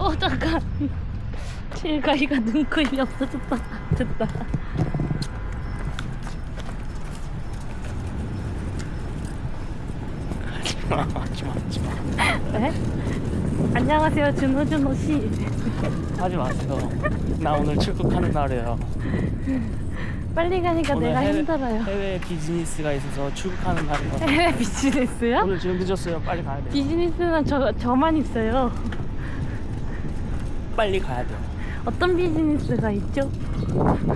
어 잠깐 실가이가 눈코입이 없어졌다. 됐다. 하지마 하지마 네? 안녕하세요 준호준호 씨. 하지 마세요. 나 오늘 출국하는 날이에요. 빨리 가니까 오늘 내가 해외, 힘들어요. 해외 비즈니스가 있어서 출국하는 날이에요. 해외 비즈니스요? 오늘 지금 늦었어요. 빨리 가야 돼요. 비즈니스는 저, 저만 있어요 빨리 가야 돼요 어떤 비즈니스가 있죠? 뭔가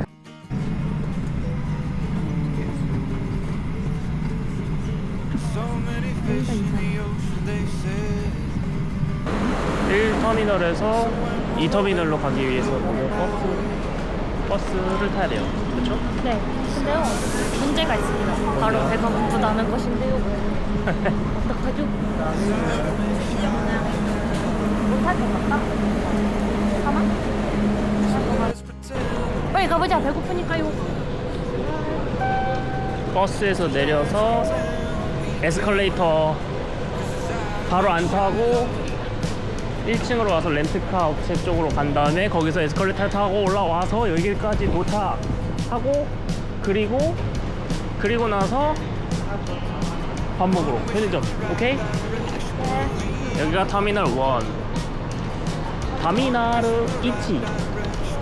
이상해 1터미널에서 2터미널로 가기 위해서 버스, 버스를 타야 돼요. 그렇죠? 네. 근데요 문제가 있습니다. 바로 배가 고프다는 것인데요. 어떡하죠? 못할 것 같다 빨리 가보자. 배고프니까요. 버스에서 내려서 에스컬레이터 바로 안 타고 1층으로 와서 렌트카 업체 쪽으로 간 다음에 거기서 에스컬레이터 타고 올라와서 여기까지 도착하고 그리고 그리고 나서 밥 먹으러 편의점 오케이? 네. 여기가 터미널 1 터미널 1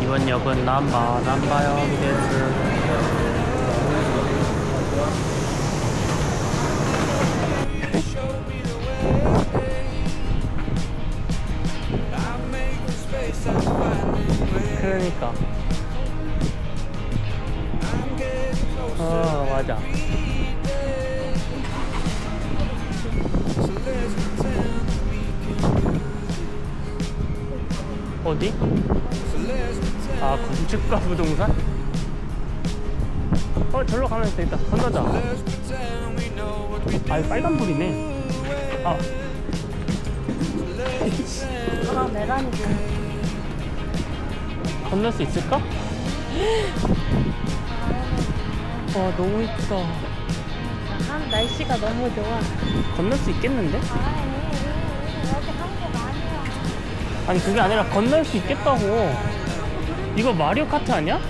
이번 역은 남바 남바역이겠스 그러니까. 어 맞아 어디? 아 건축가 부동산? 어 절로 가면 되겠다 건너자 아 빨간불이네 아 아 메란이지 건널 수 있을까? 와 너무 이쁘다 아, 날씨가 너무 좋아 건널 수 있겠는데? 아니 여기 한국 아니야 아니 그게 아니라 건널 수 있겠다고 이거 마리오 카트 아니야?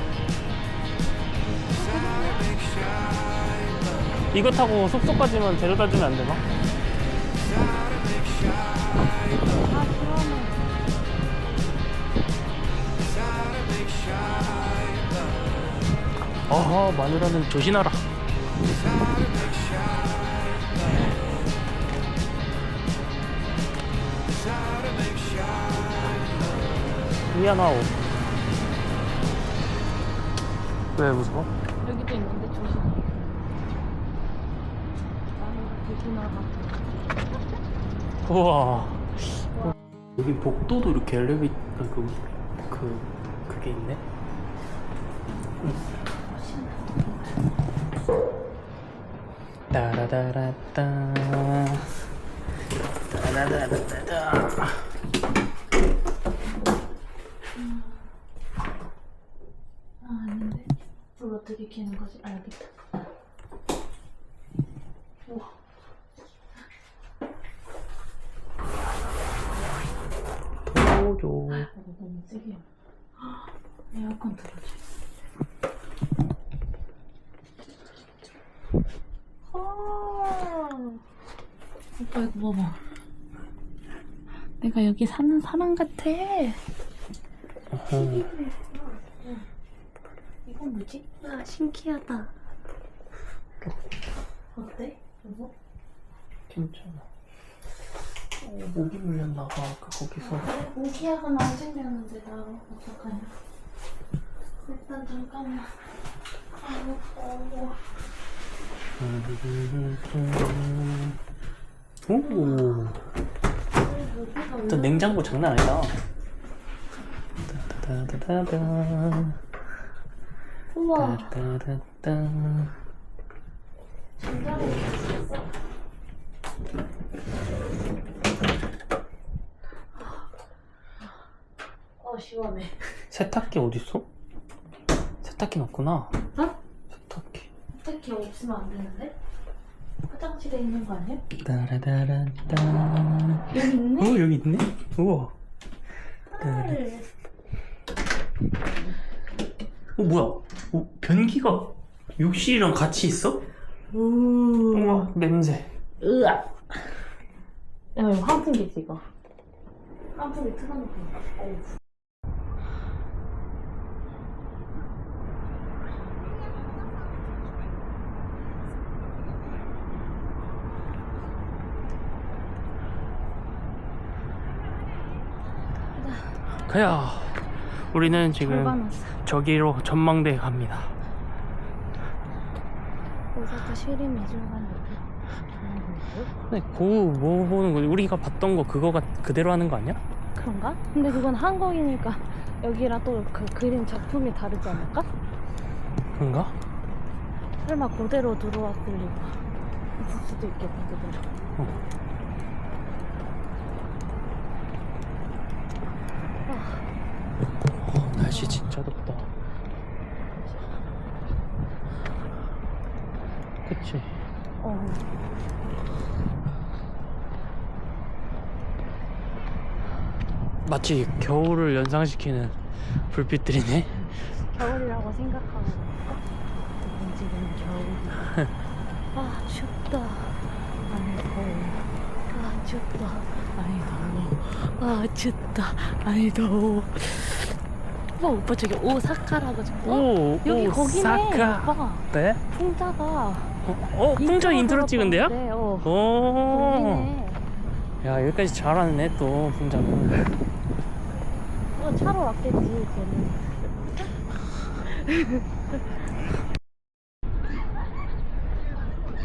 이거 타고 숙소까지만 데려다 주면 안 되나? 아 그러면 어허 마누라는 조심하라 미안하오. 왜 무서워? 여기도 있는데 조심 나는 우와. 여기 복도도 이렇게 엘리베이터 그, 그 그게 있네? 따라다라따. 따라다라따 아 아닌데 불 어떻게 켜는 거지. 알겠다. 우와. 도조 이거 너무 세게 헉, 에어컨 틀어줘 헐. 오빠 이거 봐봐. 내가 여기 사는 사람 같아. 이 건 뭐지? 아 신기하다 어때? 이거? 괜찮아 어, 모기 물렸나 봐 아까 거기서 모기약은 안 챙겼는데 나 어떡하냐 일단 잠깐만 아이고 더워 오. 또 냉장고 장난 아니다. 따다다다다. 우와. 따다다다. 어 시원해. 세탁기 어딨어? 세탁기는 없구나. 어? 세탁기. 특히 없으면 안 되는데? 화장실에 있는 거 아니야? 따라다라따. 여기 있네. 어, 여기 있네? 우와. 헐. 어, 뭐야? 어, 변기가 욕실이랑 같이 있어? 우. 우와, 냄새. 으아. 야 이거 환풍기지 이거. 환풍기 틀어놓고. 어우. 가야. 우리는 지금 절반 왔어. 저기로 전망대에 갑니다. 오사카 시리미즈관 근데 고, 뭐 보는 거지? 우리가 봤던 거 그거가 그대로 하는 거 아니야? 그런가? 근데 그건 한국이니까 여기랑 또 그 그림 작품이 다르지 않을까? 그런가? 설마 그대로 들어왔을 리가 있을 수도 있겠다 그대로. 어. 어, 날씨 진짜 덥다. 그치? 어. 마치 겨울을 연상시키는 불빛들이네. 겨울이라고 생각하고 있을까? 지금 겨울이야. 아 춥다. 아니 더워. 아 춥다. 아니 더워. 아 춥다. 아니 더워. 오빠 오빠 저기 오사카라고. 오, 여기 오, 거기네. 사카. 오빠 네? 풍자가. 어, 어 풍자 인트로 찍은데요? 네, 어. 오. 거기네. 야 여기까지 잘하네 또 풍자는. 어, 차로 왔겠지 걔는.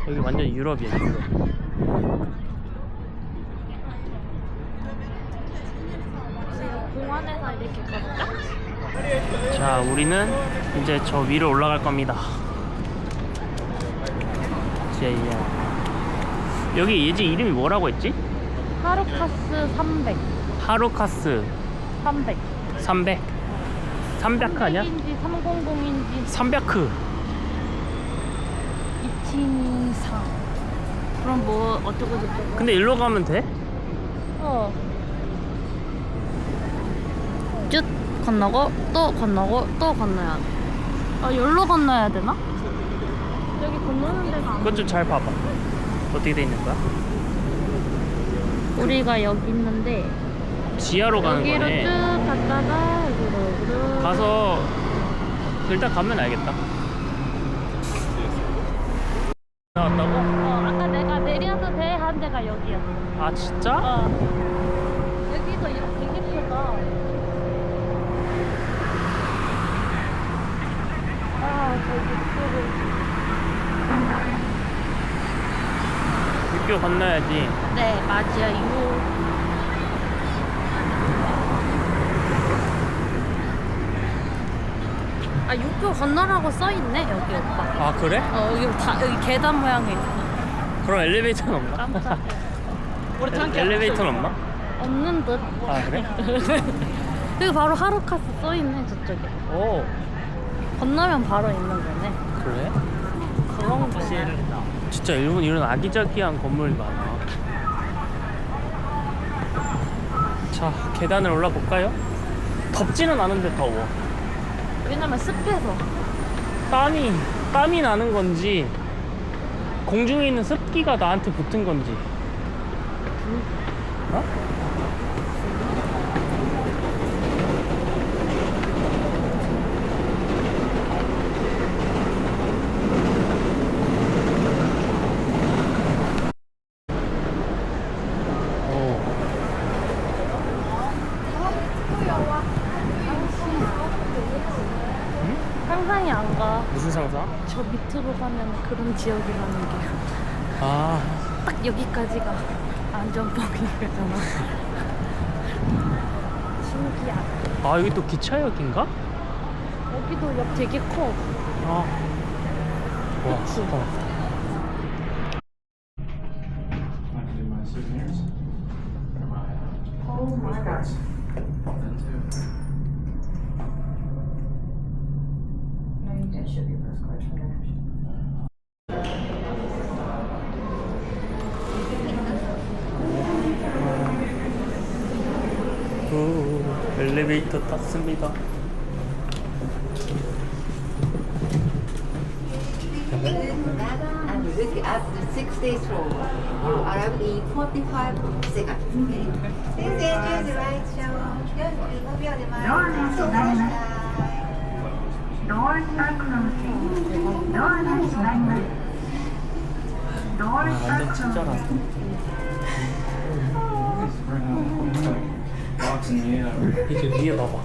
여기 완전 유럽이야 유럽. 자 우리는 이제 저 위로 올라갈 겁니다. 제이야. 여기 예지 이름이 뭐라고 했지? 하루카스 300. 하루카스 300. 300. 300 아니야? 300인지 300인지 300. 2724. 그럼 뭐 어쩌고 저쩌고. 근데 일로 가면 돼? 어. 쭉 건너고 또 건너고 또 건너야 돼. 아 여기로 건너야 되나? 여기 건너는 데가 안 그것 좀 잘 봐봐. 어떻게 돼 있는 거야? 우리가 여기 있는데 지하로 가는 여기로 거네. 쭉 갔다가 여기로 여기로 가서 일단 가면 알겠다. 나왔다고? 어 아까 내가 내려도 돼 한 데가 여기였어 아 진짜? 어 여기도 이렇게 되게 크다 아 저기 그 육교 건너야지. 네 맞아요 아 육교 건너라고 써 있네 여기 오빠 아 그래? 어 여기 다 여기 계단 모양이 있어 그럼 엘리베이터는 없나? 깜짝이야 우리 엘- 엘리베이터는 없나? 없는 듯 아 그래? 여기 바로 하루카스 써 있네 저쪽에 오 건너면 바로 있는 거네 그래? 그런 거 진짜 일본 이런 아기자기한 건물이 많아. 자 계단을 올라 볼까요? 덥지는 않은데 더워. 왜냐면 습해서 땀이 땀이 나는 건지 공중에 있는 습기가 나한테 붙은 건지. 어? 오. 상상이 안가 무슨 상상? 저 밑으로 가면 그런 지역이라는 게딱아 여기까지가 안전범위잖아. 신기하다. 아 여기 또 기차역인가? 여기도 역 되게 커. 아. 와, 그치? 어. 엘리베이터 탔습니다. and look at the six days forward. You arrive in 45 seconds. Okay. This is the right show. Good. Move your device. Doors are closing. Doors are slamming. 아, 완전 closing. 친절하다. 이제 위에 봐봐.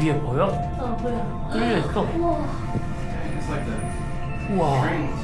위에 보여? 어, 보여. 뚫려 있어. 우와.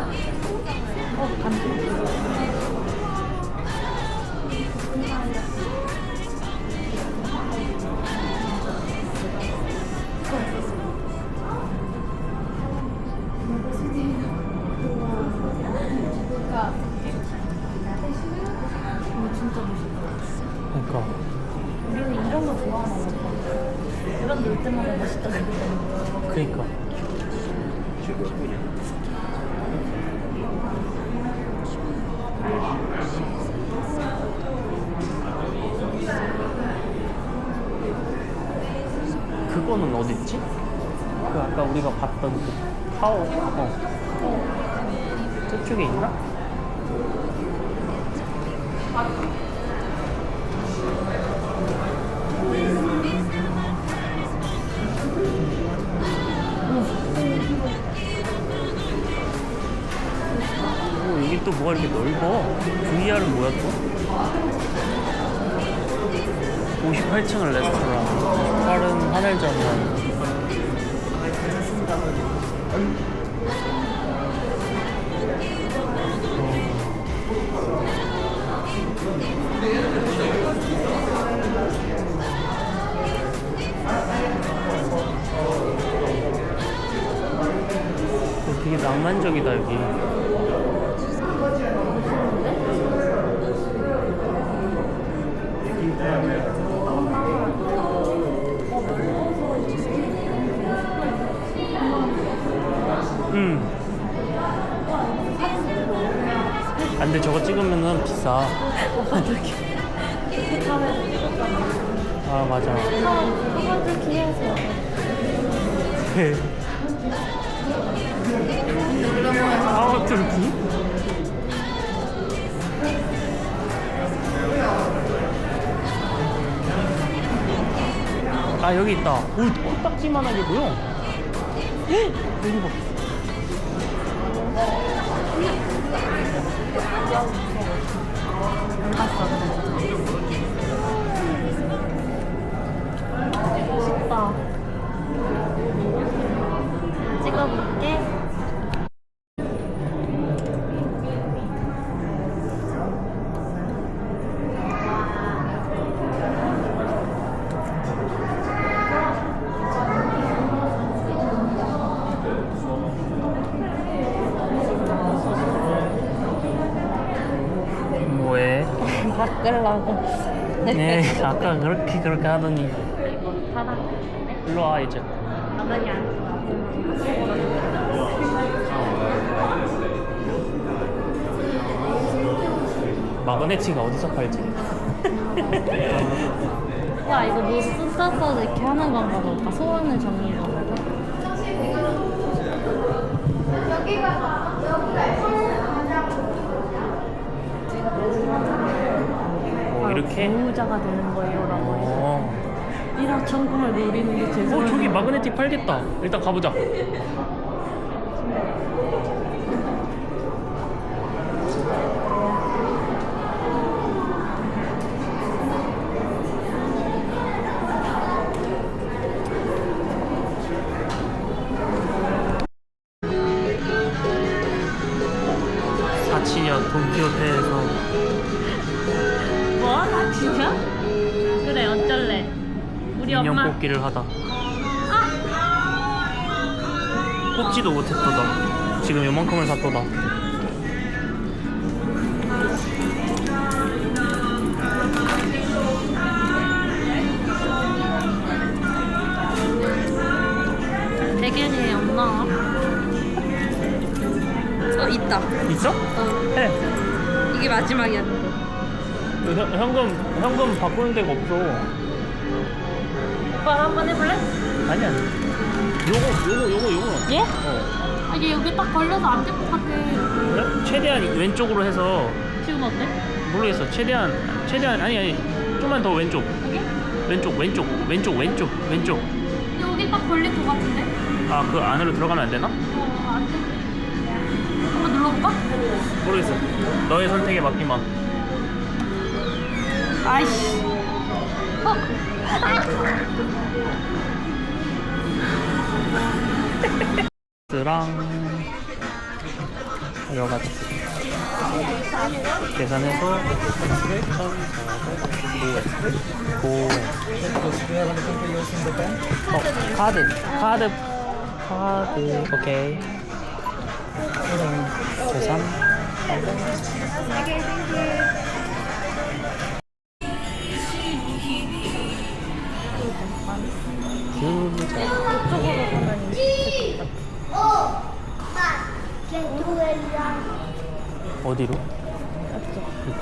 그거는 어딨지? 그 아까 우리가 봤던 그 파워 어. 저쪽에 있나? 오, 여기 또 뭐가 이렇게 넓어? VR은 뭐야 또? 58층을 레스토랑. 빠른 하늘 전망 어, 되게 낭만적이다 여기 안 돼, 저거 찍으면은 비싸. 아, 맞아. 아우, turkey? 아, 여기 있다. 오, 코딱지만하게 보여. 헉, 여기 봐. 봤어. 먹으려고. 네, 네, 아까 그렇게 그렇게 하더니. 일로 와 이제. 아니 마그네치가 어디서 팔지? 야 이거 뭐 무스 써서 이렇게 하는 건가 보다. 소원을 정리하는 건가? 여기가 여기가 이렇게? 배우자가 되는 거예요라고 해서 어. 이런 천금을 노리는 게 제일 어 저기 마그네틱 팔겠다. 일단 가보자. 사치년 동키호테에서 뭐? 나 진짜? 그래 어쩔래 우리 인형 엄마 뽑기를 하다. 뽑지도 못했도다. 지금 요만큼을 샀도다. 대게니 없나? 어 있다 있어? 어 해. 이게 마지막이야 그 현- 현금 현금 바꾸는 데가 없어. 오빠 한번 해볼래? 아니 아니. 요거 요거 요거 요거. 예? 어. 아, 이게 여기 딱 걸려서 안 될 것 같아 그래? 최대한 왼쪽으로 해서 지금 어때? 모르겠어. 최대한 최대한 아니 아니 좀만 더 왼쪽. 여기? 왼쪽 왼쪽 왼쪽 왼쪽 왼쪽. 여기 딱 걸릴 것 같은데? 아 그 안으로 들어가면 안 되나? 어, 안 돼. 한번 눌러볼까? 모르겠어. 너의 선택에 맡기마. 아이씨. 어? 랑 여러 가지 계산해서 1,400 오. 어, 카드 카드 카드 오케이 계산 어디로?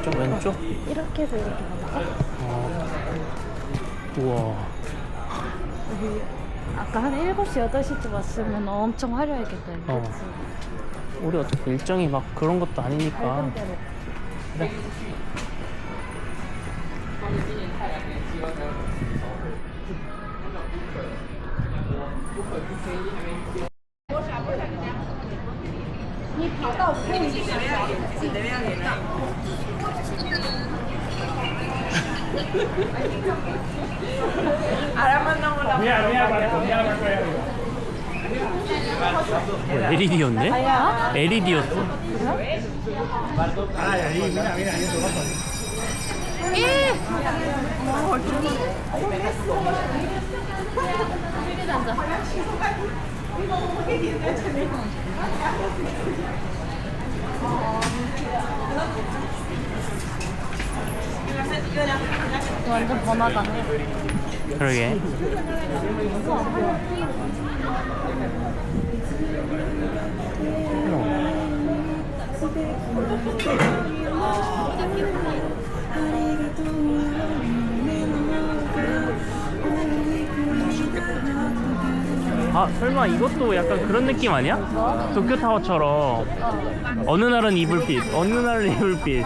이쪽 왼쪽? 이렇게 해서 이렇게 가다가 어. 우와 아까 한 7시, 8시쯤 왔으면 엄청 화려했겠다. 어. 그치? 우리 어차피 일정이 막 그런 것도 아니니까 밝은 대로. 그래 뭐 LED였네? LED였어 완전 번화가. 그러게 아 설마 이것도 약간 그런 느낌 아니야? 도쿄타워처럼 어느 날은 입을 빛 어느 날은 입을 빛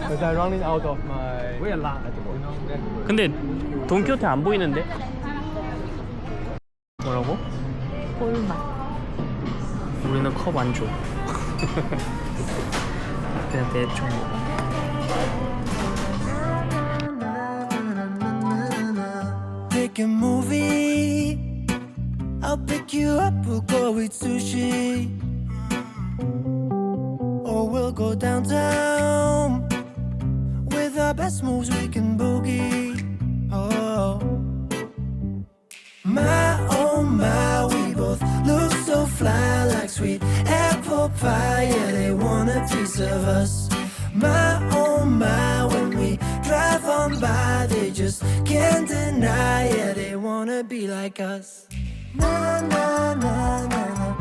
Because I running out of my you know then 근데 돈키호테 안 보이는데? 뭐라고? 볼맛. 우리는 컵 안 줘. 그냥 대충. pick a movie. I'll pick you up, we'll go eat sushi. Or we'll go downtown. With our best moves, we can boogie. Oh. My, oh my, we both look so fly like sweet apple pie. Yeah, they want a piece of us. My, oh my, when we drive on by, they just can't deny. Yeah, they wanna be like us. Na na na na na.